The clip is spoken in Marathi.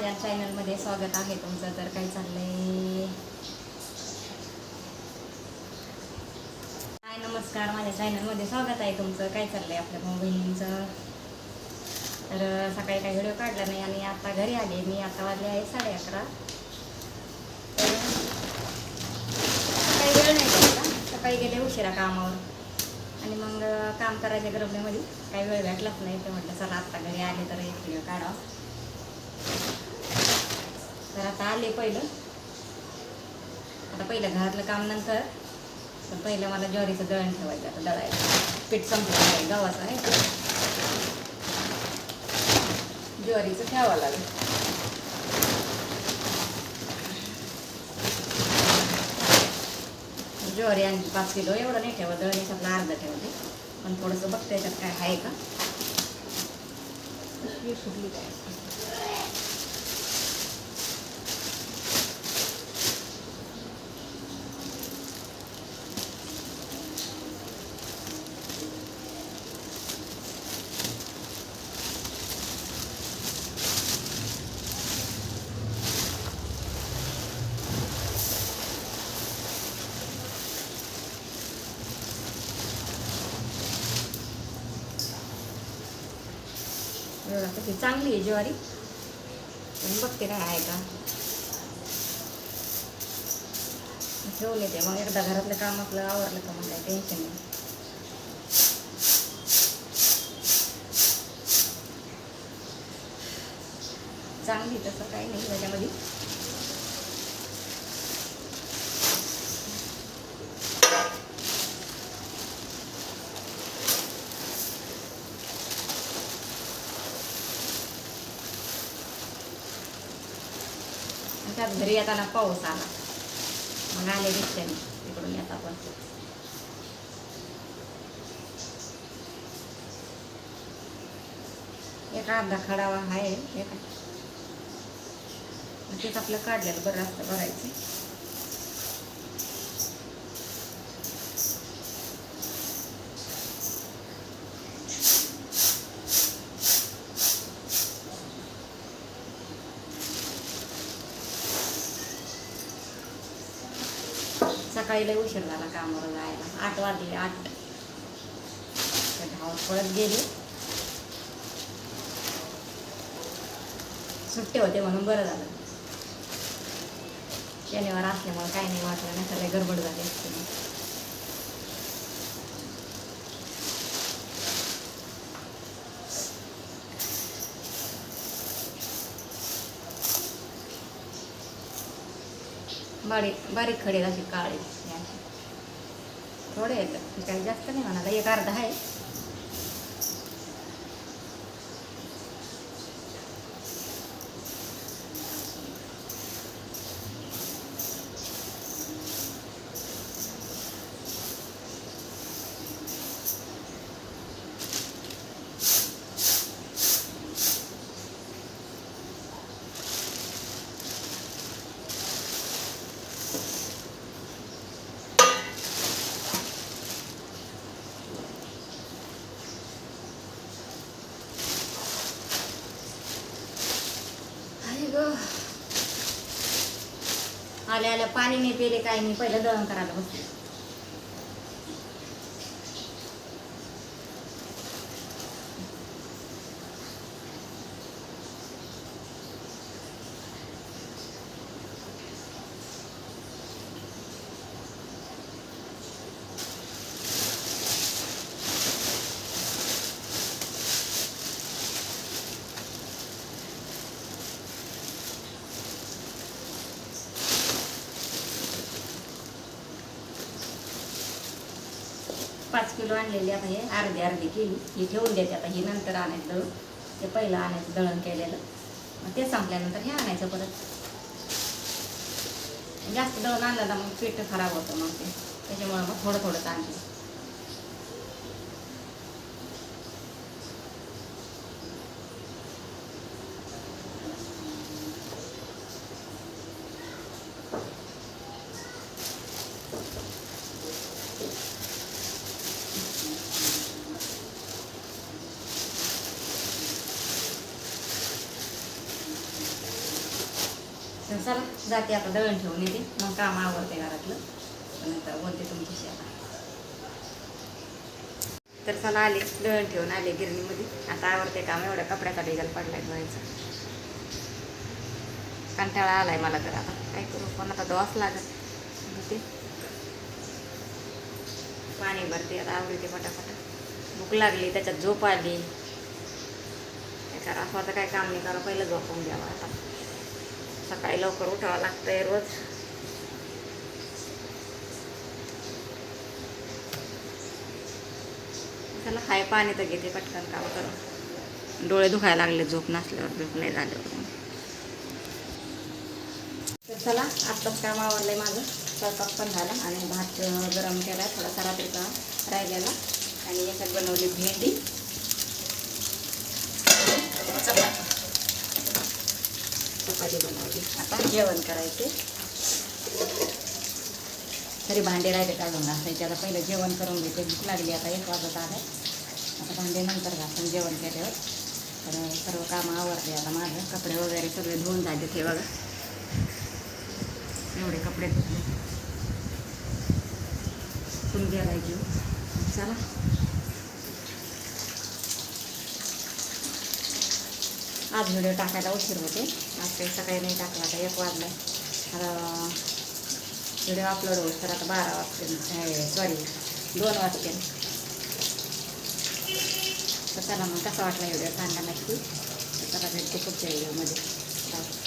माझ्या चॅनलमध्ये स्वागत आहे तुमचं. तर काय चाललंय? हाय नमस्कार. माझ्या चॅनलमध्ये स्वागत आहे तुमचं. काय चाललंय आपल्या भाऊ बहिणींचं तर सकाळी काही व्हिडिओ काढला नाही आणि आता घरी आले. मी आता वाजले आहे साडे अकरा. तर सकाळी वेळ नाही भेटला सकाळी गेले उशिरा कामावर. आणि मग काम करायच्या गरबण्यामध्ये काही वेळ भेटलाच नाही. तर म्हटलं चला आत्ता घरी आले तर एक व्हिडिओ काढा तर आता आले पहिलं. आता पहिलं घरातलं काम नंतर तर पहिलं मला ज्वारीचं दळण ठेवायचं आता दळायचं. पीठ संपलं आहे गव्हाचं आहे ज्वारीचं ठेवावं लागेल. ज्वारी आणखी पाच किलो एवढं नाही ठेवा दळण याच्यातलं अर्धा ठेवते. पण थोडंसं बघते याच्यात काय आहे का. सुटली काय? कशी चांगली आहे ज्वारी. बघते काय आहे का. ठेवले ते. मग एकदा घरातलं काम आपलं आवरलं का मग काही टेन्शन नाही. चांगली तसं काही नाही त्याच्यामध्ये. आणि त्यात घरी येताना पाऊस आला. मग आले रिक्षाने तिकडून येता पण. एक अर्धा खडावा आहे. एक तेच आपलं काढलेलं बरं असतं भरायचं. सकाळी लय उशीर झाला कामावर जायला. आठ वाजले आठ. तर धावत पळत गेले. सुट्टे होते म्हणून बरं झालं. शनिवार असल्यामुळे काही नाही वाटलं नाही सगळे गडबड झाली असते. बारीक बारीक खडे असे काळे थोडे आहेत काही जास्त नाही म्हणाला एक अर्धा आहे. आल्या आल्या पाणी नाही पिले काही नाही. पहिलं दळण करायला बसले. पाच किलो आणलेली आता हे अर्धी अर्धी केली. ही ठेवून द्यायची आता. ही नंतर आणायचं. दळून ते पहिलं आणायचं दळण केलेलं. मग ते संपल्यानंतर हे आणायचं परत. जास्त दळण आणलं तर मग पीठ खराब होतं मग ते. त्याच्यामुळं मग थोडं थोडं आणलं. तर चला जाते आता दळण ठेवून येते. मग काम आवडते घरातलं. नंतर बोलते तुमच्याशी आता. तर चला आले. दळण ठेवून आले गिरणीमध्ये. आता आवडते काम एवढ्या कपड्याचा डिझेल पडलाय धुवायचं. कंटाळा आलाय मला तर आता. काय करू पण आता धुवाच लागत ते पाणी भरते आता आवडते फटाफट भूक लागली त्याच्यात झोप आली. काय करा असं आता काय काम नाही करा पहिलं झोपून द्यावं आता. सकाळी लवकर उठावं लागतंय रोज. चला हाय पाणी तर घेते पटकन काम करून. डोळे दुखायला लागले झोप नसल्यावर झोप नाही झाल्यावर. तर चला आत्ताच काम आवडलंय माझं. स्वयंपाक पण झाला आणि भात गरम केला थोडासा रात्रीचा राहिलेला. आणि याच्यात बनवली भेंडी. भाजी बनवली आता जेवण करायचे. तरी भांडे राहिले काढून घासायचे आता पहिलं जेवण करून घेते. भूक लागली आता एक वाजत आलं. आता भांडे नंतर घासून जेवण केल्यावर. तर सर्व कामं आवरते आता माझं कपडे वगैरे सगळे धुवून झाले ते बघा. एवढे कपडे धुतले. तुम्ही गेलाय घेऊ चला. आज व्हिडिओ टाकायला उशीर होते आज काही सकाळी नाही टाकला आता एक वाजला आता व्हिडिओ अपलोड होत तर आता बारा वाजते सॉरी दोन वाजते तर चला मग कसा वाटला व्हिडिओ सांगा नक्की? तर चला भेटते पुढच्या व्हिडिओमध्ये